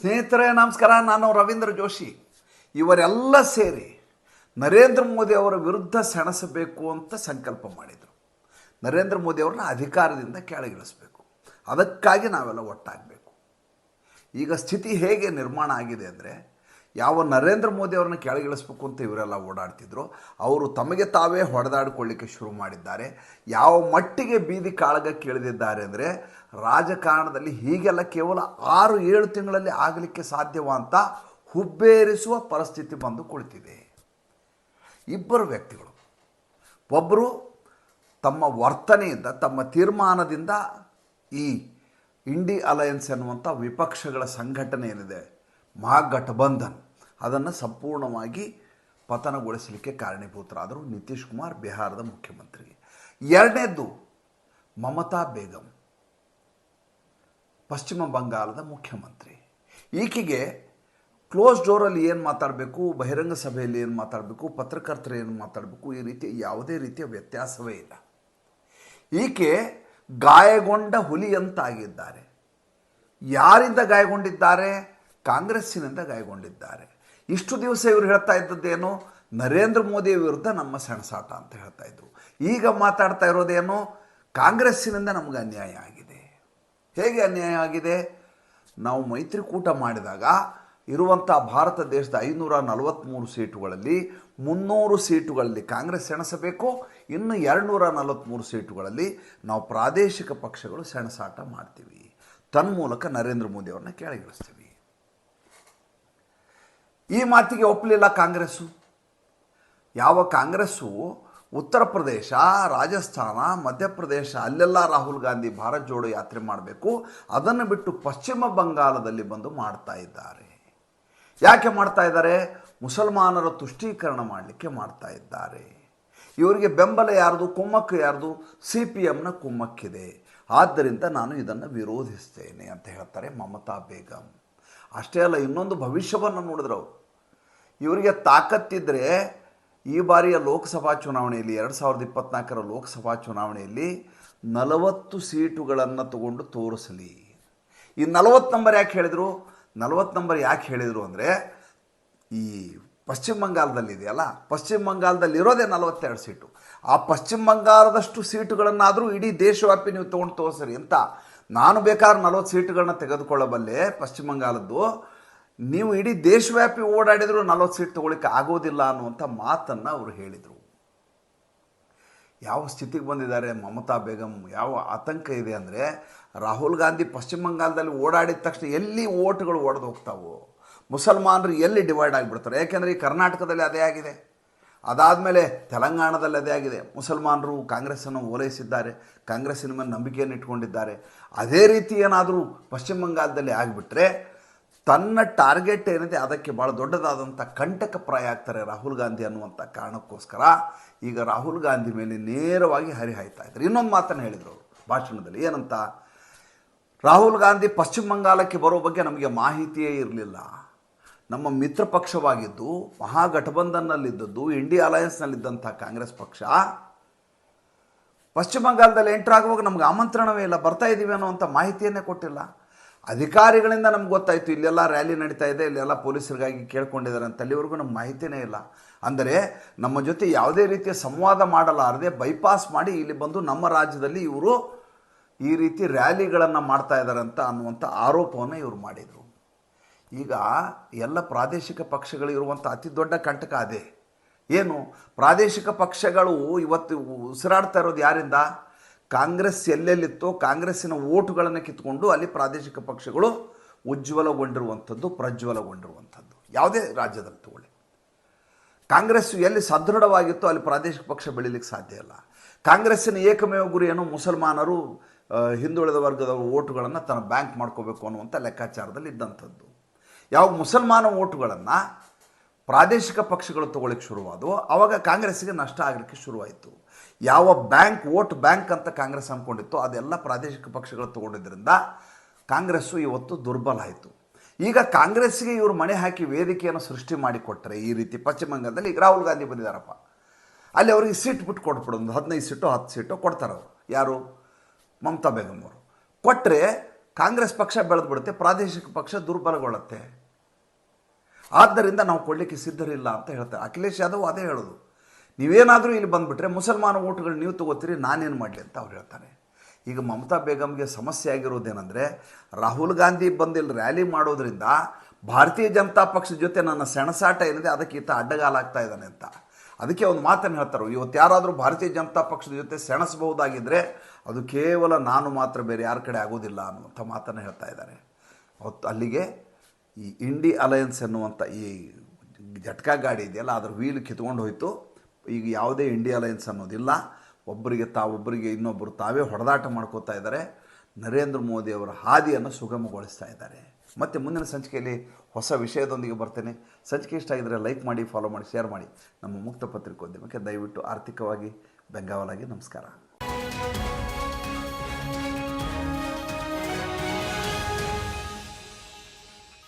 ಸ್ನೇಹಿತರೇ, ನಮಸ್ಕಾರ. ನಾನು ರವೀಂದ್ರ ಜೋಶಿ. ಇವರೆಲ್ಲ ಸೇರಿ ನರೇಂದ್ರ ಮೋದಿ ಅವರ ವಿರುದ್ಧ ಸೆಣಸಬೇಕು ಅಂತ ಸಂಕಲ್ಪ ಮಾಡಿದರು. ನರೇಂದ್ರ ಮೋದಿ ಅವ್ರನ್ನ ಅಧಿಕಾರದಿಂದ ಕೆಳಗಿಳಿಸ್ಬೇಕು. ಅದಕ್ಕಾಗಿ ನಾವೆಲ್ಲ ಒಟ್ಟಾಗಬೇಕು. ಈಗ ಸ್ಥಿತಿ ಹೇಗೆ ನಿರ್ಮಾಣ ಆಗಿದೆ ಅಂದರೆ ಯಾವ ನರೇಂದ್ರ ಮೋದಿ ಅವ್ರನ್ನ ಕೆಳಗಿಳಿಸ್ಬೇಕು ಅಂತ ಇವರೆಲ್ಲ ಓಡಾಡ್ತಿದ್ರು. ಅವರು ತಮಗೆ ತಾವೇ ಹೊಡೆದಾಡಿಕೊಳ್ಳಿಕ್ಕೆ ಶುರು ಮಾಡಿದ್ದಾರೆ. ಯಾವ ಮಟ್ಟಿಗೆ ಬೀದಿ ಕಾಳಗ ಕೇಳಿದಿದ್ದಾರೆ ಅಂದರೆ ರಾಜಕಾರಣದಲ್ಲಿ ಹೀಗೆಲ್ಲ ಕೇವಲ ಆರು, ಏಳು ತಿಂಗಳಲ್ಲಿ ಆಗಲಿಕ್ಕೆ ಸಾಧ್ಯವ ಅಂತ ಹುಬ್ಬೇರಿಸುವ ಪರಿಸ್ಥಿತಿ ಬಂದು ಕುಳಿತಿದೆ. ಇಬ್ಬರು ವ್ಯಕ್ತಿಗಳು. ಒಬ್ಬರು ತಮ್ಮ ವರ್ತನೆಯಿಂದ, ತಮ್ಮ ತೀರ್ಮಾನದಿಂದ ಈ ಇಂಡಿ ಅಲಯನ್ಸ್ ಎನ್ನುವಂಥ ವಿಪಕ್ಷಗಳ ಸಂಘಟನೆ ಏನಿದೆ, ಮಹಾಗಠಬಂಧನ್. ಅದನ್ನು ಸಂಪೂರ್ಣವಾಗಿ ಪತನಗೊಳಿಸಲಿಕ್ಕೆ ಕಾರಣೀಭೂತರಾದರು. ನಿತೀಶ್ ಕುಮಾರ್, ಬಿಹಾರದ ಮುಖ್ಯಮಂತ್ರಿ. ಎರಡನೇದ್ದು, ಮಮತಾ ಬೇಗಂ, ಪಶ್ಚಿಮ ಬಂಗಾಳದ ಮುಖ್ಯಮಂತ್ರಿ. ಈಕೆಗೆ ಕ್ಲೋಸ್ ಡೋರಲ್ಲಿ ಏನು ಮಾತಾಡಬೇಕು, ಬಹಿರಂಗ ಸಭೆಯಲ್ಲಿ ಏನು ಮಾತಾಡಬೇಕು, ಪತ್ರಕರ್ತರು ಏನು ಮಾತಾಡಬೇಕು, ಈ ರೀತಿ ಯಾವುದೇ ರೀತಿಯ ವ್ಯತ್ಯಾಸವೇ ಇಲ್ಲ. ಈಕೆ ಗಾಯಗೊಂಡ ಹುಲಿಯಂತಾಗಿದ್ದಾರೆ ಯಾರಿಂದ ಗಾಯಗೊಂಡಿದ್ದಾರೆ? ಕಾಂಗ್ರೆಸ್ಸಿನಿಂದ ಗಾಯಗೊಂಡಿದ್ದಾರೆ. ಇಷ್ಟು ದಿವಸ ಇವರು ಹೇಳ್ತಾ ಇದ್ದದ್ದೇನು, ನರೇಂದ್ರ ಮೋದಿ ವಿರುದ್ಧ ನಮ್ಮ ಸೆಣಸಾಟ ಅಂತ ಹೇಳ್ತಾ ಇದ್ರು. ಈಗ ಮಾತಾಡ್ತಾ ಇರೋದೇನು, ಕಾಂಗ್ರೆಸ್ಸಿನಿಂದ ನಮಗೆ ಅನ್ಯಾಯ ಆಗಿದೆ. ಹೇಗೆ ಅನ್ಯಾಯ ಆಗಿದೆ? ನಾವು ಮೈತ್ರಿಕೂಟ ಮಾಡಿದಾಗ ಇರುವಂಥ ಭಾರತ ದೇಶದ ಐನೂರ ನಲವತ್ತ್ಮೂರು ಸೀಟುಗಳಲ್ಲಿ ಮುನ್ನೂರು ಸೀಟುಗಳಲ್ಲಿ ಕಾಂಗ್ರೆಸ್ ಸೆಣಸಬೇಕು, ಇನ್ನು ಎರಡುನೂರ ನಲವತ್ತ್ಮೂರು ಸೀಟುಗಳಲ್ಲಿ ನಾವು ಪ್ರಾದೇಶಿಕ ಪಕ್ಷಗಳು ಸೆಣಸಾಟ ಮಾಡ್ತೀವಿ. ತನ್ಮೂಲಕ ನರೇಂದ್ರ ಮೋದಿ ಅವ್ರನ್ನ ಕೆಳಗಿಳಿಸ್ತೀವಿ ಈ ಮಾತಿಗೆ ಒಪ್ಪಲಿಲ್ಲ ಕಾಂಗ್ರೆಸ್ಸು. ಯಾವ ಕಾಂಗ್ರೆಸ್ಸು? ಉತ್ತರ ಪ್ರದೇಶ, ರಾಜಸ್ಥಾನ ಮಧ್ಯಪ್ರದೇಶ ಅಲ್ಲೆಲ್ಲ ರಾಹುಲ್ ಗಾಂಧಿ ಭಾರತ್ ಜೋಡೋ ಯಾತ್ರೆ ಮಾಡಬೇಕು. ಅದನ್ನು ಬಿಟ್ಟು ಪಶ್ಚಿಮ ಬಂಗಾಳದಲ್ಲಿ ಬಂದು ಮಾಡ್ತಾ ಇದ್ದಾರೆ. ಯಾಕೆ ಮಾಡ್ತಾ ಇದ್ದಾರೆ? ಮುಸಲ್ಮಾನರ ತುಷ್ಟೀಕರಣ ಮಾಡಲಿಕ್ಕೆ ಮಾಡ್ತಾ ಇದ್ದಾರೆ. ಇವರಿಗೆ ಬೆಂಬಲ ಯಾರ್ದು? ಕುಮ್ಮಕ್ಕು ಯಾರ್ದು? ಸಿ ಪಿ ಎಮ್ನ ಕುಮ್ಮಕ್ಕಿದೆ. ಆದ್ದರಿಂದ ನಾನು ಇದನ್ನು ವಿರೋಧಿಸ್ತೇನೆ ಅಂತ ಹೇಳ್ತಾರೆ ಮಮತಾ ಬೇಗಂ. ಅಷ್ಟೇ ಅಲ್ಲ, ಇನ್ನೊಂದು ಭವಿಷ್ಯವನ್ನು ನೋಡಿದ್ರು ಅವರು. ಇವರಿಗೆ ತಾಕತ್ತಿದ್ದರೆ ಈ ಬಾರಿಯ ಲೋಕಸಭಾ ಚುನಾವಣೆಯಲ್ಲಿ, ಎರಡು ಸಾವಿರದ ಇಪ್ಪತ್ನಾಲ್ಕರ ಲೋಕಸಭಾ ಚುನಾವಣೆಯಲ್ಲಿ ನಲವತ್ತು ಸೀಟುಗಳನ್ನು ತಗೊಂಡು ತೋರಿಸಲಿ. ಈ ನಲವತ್ತು ನಂಬರ್ ಯಾಕೆ ಹೇಳಿದರು? ನಲವತ್ತು ನಂಬರ್ ಯಾಕೆ ಹೇಳಿದರು ಅಂದರೆ, ಈ ಪಶ್ಚಿಮ ಬಂಗಾಲದಲ್ಲಿದೆಯಲ್ಲ ಪಶ್ಚಿಮ ಬಂಗಾಲದಲ್ಲಿ ಇರೋದೇ ನಲವತ್ತೆರಡು ಸೀಟು. ಆ ಪಶ್ಚಿಮ ಬಂಗಾಲದಷ್ಟು ಸೀಟುಗಳನ್ನಾದರೂ ಇಡೀ ದೇಶವ್ಯಾಪಿ ನೀವು ತೊಗೊಂಡು ತೋರಿಸ್ರಿ ಅಂತ ನಾನು ಬೇಕಾದ್ರೆ ನಲವತ್ತು ಸೀಟ್ಗಳನ್ನ ತೆಗೆದುಕೊಳ್ಳಬಲ್ಲೆ ಪಶ್ಚಿಮ ಬಂಗಾಲದ್ದು ನೀವು ಇಡೀ ದೇಶವ್ಯಾಪಿ ಓಡಾಡಿದರೂ ನಲವತ್ತು ಸೀಟ್ ತೊಗೊಳಿಕ್ಕೆ ಆಗೋದಿಲ್ಲ ಅನ್ನುವಂಥ ಮಾತನ್ನು ಅವರು ಹೇಳಿದರು. ಯಾವ ಸ್ಥಿತಿಗೆ ಬಂದಿದ್ದಾರೆ? ಮಮತಾ ಬೇಗಂ, ಯಾವ ಆತಂಕ ಇದೆ ಅಂದರೆ ರಾಹುಲ್ ಗಾಂಧಿ ಪಶ್ಚಿಮ ಬಂಗಾಲದಲ್ಲಿ ಓಡಾಡಿದ ತಕ್ಷಣ ಎಲ್ಲಿ ಓಟ್ಗಳು ಒಡೆದು ಹೋಗ್ತಾವೋ? ಮುಸಲ್ಮಾನರು ಎಲ್ಲಿ ಡಿವೈಡ್ ಆಗಿಬಿಡ್ತಾರೆ? ಯಾಕೆಂದರೆ ಈ ಕರ್ನಾಟಕದಲ್ಲಿ ಅದೇ ಆಗಿದೆ. ಅದಾದಮೇಲೆ ತೆಲಂಗಾಣದಲ್ಲಿ ಅದೇ ಆಗಿದೆ. ಮುಸಲ್ಮಾನರು ಕಾಂಗ್ರೆಸ್ಸನ್ನು ಓಲೈಸಿದ್ದಾರೆ. ಕಾಂಗ್ರೆಸ್ಸಿನ ಮೇಲೆ ನಂಬಿಕೆಯನ್ನು ಇಟ್ಕೊಂಡಿದ್ದಾರೆ. ಅದೇ ರೀತಿ ಏನಾದರೂ ಪಶ್ಚಿಮ ಬಂಗಾಳದಲ್ಲಿ ಆಗಿಬಿಟ್ರೆ ತನ್ನ ಟಾರ್ಗೆಟ್ ಏನಿದೆ ಅದಕ್ಕೆ ಭಾಳ ದೊಡ್ಡದಾದಂಥ ಕಂಟಕಪ್ರಾಯ ಆಗ್ತಾರೆ ರಾಹುಲ್ ಗಾಂಧಿ ಅನ್ನುವಂಥ ಕಾರಣಕ್ಕೋಸ್ಕರ. ಈಗ ರಾಹುಲ್ ಗಾಂಧಿ ಮೇಲೆ ನೇರವಾಗಿ ಹರಿಹಾಯ್ತಾ ಇದ್ದಾರೆ. ಇನ್ನೊಂದು ಮಾತನ್ನು ಹೇಳಿದರು ಅವರು ಭಾಷಣದಲ್ಲಿ. ಏನಂತ? ರಾಹುಲ್ ಗಾಂಧಿ ಪಶ್ಚಿಮ ಬಂಗಾಳಕ್ಕೆ ಬರೋ ಬಗ್ಗೆ ನಮಗೆ ಮಾಹಿತಿಯೇ ಇರಲಿಲ್ಲ. ನಮ್ಮ ಮಿತ್ರ ಪಕ್ಷವಾಗಿದ್ದು ಮಹಾಗಠಬಂಧನ್ನಲ್ಲಿದ್ದದ್ದು ಇಂಡಿಯಾ ಅಲಯನ್ಸ್ನಲ್ಲಿದ್ದಂಥ ಕಾಂಗ್ರೆಸ್ ಪಕ್ಷ. ಪಶ್ಚಿಮ ಬಂಗಾಳದಲ್ಲಿ ಎಂಟರ್ ಆಗುವಾಗ ನಮ್ಗೆ ಆಮಂತ್ರಣವೇ ಇಲ್ಲ, ಬರ್ತಾ ಇದ್ದೀವಿ ಅನ್ನೋವಂಥ ಮಾಹಿತಿಯನ್ನೇ ಕೊಟ್ಟಿಲ್ಲ. ಅಧಿಕಾರಿಗಳಿಂದ ನಮ್ಗೆ ಗೊತ್ತಾಯಿತು, ಇಲ್ಲೆಲ್ಲ ರ್ಯಾಲಿ ನಡೀತಾ ಇದೆ, ಇಲ್ಲೆಲ್ಲ ಪೊಲೀಸರಿಗಾಗಿ ಕೇಳ್ಕೊಂಡಿದ್ದಾರೆ ಅಂತ ಅಲ್ಲಿವರೆಗೂ ನಮ್ಗೆ ಮಾಹಿತಿಯೇ ಇಲ್ಲ. ಅಂದರೆ ನಮ್ಮ ಜೊತೆ ಯಾವುದೇ ರೀತಿಯ ಸಂವಾದ ಮಾಡಲಾರದೆ ಬೈಪಾಸ್ ಮಾಡಿ ಇಲ್ಲಿ ಬಂದು ನಮ್ಮ ರಾಜ್ಯದಲ್ಲಿ ಇವರು ಈ ರೀತಿ ರ್ಯಾಲಿಗಳನ್ನು ಮಾಡ್ತಾ ಇದ್ದಾರೆ ಅಂತ ಅನ್ನುವಂಥ ಆರೋಪವನ್ನು ಇವರು ಮಾಡಿದರು. ಈಗ ಎಲ್ಲ ಪ್ರಾದೇಶಿಕ ಪಕ್ಷಗಳಿರುವಂಥ ಅತಿ ದೊಡ್ಡ ಕಂಟಕ ಅದೇ. ಏನು? ಪ್ರಾದೇಶಿಕ ಪಕ್ಷಗಳು ಇವತ್ತು ಉಸಿರಾಡ್ತಾ ಇರೋದು ಯಾರಿಂದ? ಕಾಂಗ್ರೆಸ್ ಎಲ್ಲೆಲ್ಲಿತ್ತೋ ಕಾಂಗ್ರೆಸ್ಸಿನ ಓಟುಗಳನ್ನು ಕಿತ್ಕೊಂಡು ಅಲ್ಲಿ ಪ್ರಾದೇಶಿಕ ಪಕ್ಷಗಳು ಉಜ್ವಲಗೊಂಡಿರುವಂಥದ್ದು ಪ್ರಜ್ವಲಗೊಂಡಿರುವಂಥದ್ದು. ಯಾವುದೇ ರಾಜ್ಯದಲ್ಲಿ ತಗೊಳ್ಳಿ. ಕಾಂಗ್ರೆಸ್ ಎಲ್ಲಿ ಸದೃಢವಾಗಿತ್ತೋ ಅಲ್ಲಿ ಪ್ರಾದೇಶಿಕ ಪಕ್ಷ ಬೆಳೀಲಿಕ್ಕೆ ಸಾಧ್ಯ ಇಲ್ಲ. ಕಾಂಗ್ರೆಸ್ಸಿನ ಏಕಮೇವ ಗುರಿಯನ್ನು ಮುಸಲ್ಮಾನರು ಆ, ಹಿಂದುಳಿದ ವರ್ಗದ ಓಟುಗಳನ್ನು ತನ್ನ ಬ್ಯಾಂಕ್ ಮಾಡ್ಕೋಬೇಕು ಅನ್ನುವಂಥ ಲೆಕ್ಕಾಚಾರದಲ್ಲಿ ಇದ್ದಂಥದ್ದು. ಯಾವ ಮುಸಲ್ಮಾನ ಓಟುಗಳನ್ನು ಪ್ರಾದೇಶಿಕ ಪಕ್ಷಗಳು ತಗೊಳ್ಳಿಕ್ಕೆ ಶುರುವಾದವು ಆವಾಗ ಕಾಂಗ್ರೆಸ್ಸಿಗೆ ನಷ್ಟ ಆಗಲಿಕ್ಕೆ ಶುರುವಾಯಿತು. ಯಾವ ಬ್ಯಾಂಕ್, ವೋಟ್ ಬ್ಯಾಂಕ್ ಅಂತ ಕಾಂಗ್ರೆಸ್ ಅಂದ್ಕೊಂಡಿತ್ತು ಅದೆಲ್ಲ ಪ್ರಾದೇಶಿಕ ಪಕ್ಷಗಳು ತಗೊಂಡಿದ್ದರಿಂದ ಕಾಂಗ್ರೆಸ್ಸು ಇವತ್ತು ದುರ್ಬಲ ಆಯಿತು. ಈಗ ಕಾಂಗ್ರೆಸ್ಸಿಗೆ ಇವರು ಮಣೆ ಹಾಕಿ ವೇದಿಕೆಯನ್ನು ಸೃಷ್ಟಿ ಮಾಡಿಕೊಟ್ಟರೆ ಈ ರೀತಿ ಪಶ್ಚಿಮ ಬಂಗಾಳದಲ್ಲಿ ಈಗ ರಾಹುಲ್ ಗಾಂಧಿ ಬಂದಿದ್ದಾರಪ್ಪ. ಅಲ್ಲಿ ಅವರಿಗೆ ಸೀಟ್ ಬಿಟ್ಟು ಕೊಟ್ಬಿಡು, ಒಂದು ಹದಿನೈದು ಸೀಟು, ಹತ್ತು ಸೀಟು ಕೊಡ್ತಾರೆ ಅವರು ಯಾರು? ಮಮತಾ ಬೇಗಮ್ ಅವರು. ಕೊಟ್ಟರೆ ಕಾಂಗ್ರೆಸ್ ಪಕ್ಷ ಬೆಳೆದ್ಬಿಡುತ್ತೆ ಪ್ರಾದೇಶಿಕ ಪಕ್ಷ ದುರ್ಬಲಗೊಳ್ಳುತ್ತೆ. ಆದ್ದರಿಂದ ನಾವು ಕೊಡಲಿಕ್ಕೆ ಸಿದ್ಧರಿಲ್ಲ ಅಂತ ಹೇಳ್ತಾರೆ. ಅಖಿಲೇಶ್ ಯಾದವ್ ಅದೇ ಹೇಳೋದು. ನೀವೇನಾದರೂ ಇಲ್ಲಿ ಬಂದುಬಿಟ್ರೆ ಮುಸಲ್ಮಾನ ಓಟುಗಳು ನೀವು ತಗೋತೀರಿ, ನಾನೇನು ಮಾಡಲಿ ಅಂತ ಅವ್ರು ಹೇಳ್ತಾರೆ. ಈಗ ಮಮತಾ ಬೇಗಮ್ಗೆ ಸಮಸ್ಯೆ ಆಗಿರೋದೇನೆಂದರೆ, ರಾಹುಲ್ ಗಾಂಧಿ ಬಂದಿಲ್ಲಿ ರ್ಯಾಲಿ ಮಾಡೋದ್ರಿಂದ ಭಾರತೀಯ ಜನತಾ ಪಕ್ಷದ ಜೊತೆ ನನ್ನ ಸೆಣಸಾಟ ಏನಿದೆ, ಅದಕ್ಕೆ ಈತ ಅಡ್ಡಗಾಲಾಗ್ತಾ ಇದ್ದಾನೆ ಅಂತ. ಅದಕ್ಕೆ ಒಂದು ಮಾತನ್ನು ಹೇಳ್ತಾರೆ. ಇವತ್ತು ಯಾರಾದರೂ ಭಾರತೀಯ ಜನತಾ ಪಕ್ಷದ ಜೊತೆ ಸೆಣಸಬಹುದಾಗಿದ್ದರೆ ಅದು ಕೇವಲ ನಾನು ಮಾತ್ರ ಬೇರೆ ಯಾರ ಕಡೆ ಆಗೋದಿಲ್ಲ ಅನ್ನುವಂಥ ಮಾತನ್ನು ಹೇಳ್ತಾ ಇದ್ದಾರೆ. ಅವತ್ತು ಅಲ್ಲಿಗೆ ಈ ಇಂಡಿ ಅಲಯನ್ಸ್ ಎನ್ನುವಂಥ ಈ ಜಟ್ಕಾ ಗಾಡಿ ಇದೆಯಲ್ಲ, ಅದರ ವೀಲ್ ಕಿತ್ಕೊಂಡು ಹೋಯಿತು. ಈಗ ಯಾವುದೇ ಇಂಡಿ ಅಲಯನ್ಸ್ ಅನ್ನೋದಿಲ್ಲ. ಒಬ್ಬರಿಗೆ ತಾವೊಬ್ಬರಿಗೆ ಇನ್ನೊಬ್ಬರು ತಾವೇ ಹೊಡೆದಾಟ ಮಾಡ್ಕೋತಾ ಇದ್ದಾರೆ. ನರೇಂದ್ರ ಮೋದಿ ಅವರ ಹಾದಿಯನ್ನು ಸುಗಮಗೊಳಿಸ್ತಾ ಇದ್ದಾರೆ. ಮತ್ತು ಮುಂದಿನ ಸಂಚಿಕೆಯಲ್ಲಿ ಹೊಸ ವಿಷಯದೊಂದಿಗೆ ಬರ್ತೇನೆ. ಸಂಚಿಕೆ ಇಷ್ಟ ಆಗಿದ್ದರೆ ಲೈಕ್ ಮಾಡಿ ಫಾಲೋ ಮಾಡಿ ಶೇರ್ ಮಾಡಿ. ನಮ್ಮ ಮುಕ್ತ ಪತ್ರಿಕೋದ್ಯಮಕ್ಕೆ ದಯವಿಟ್ಟು ಆರ್ಥಿಕವಾಗಿ ಬೆಂಗಾವಲಾಗಿ ನಮಸ್ಕಾರ.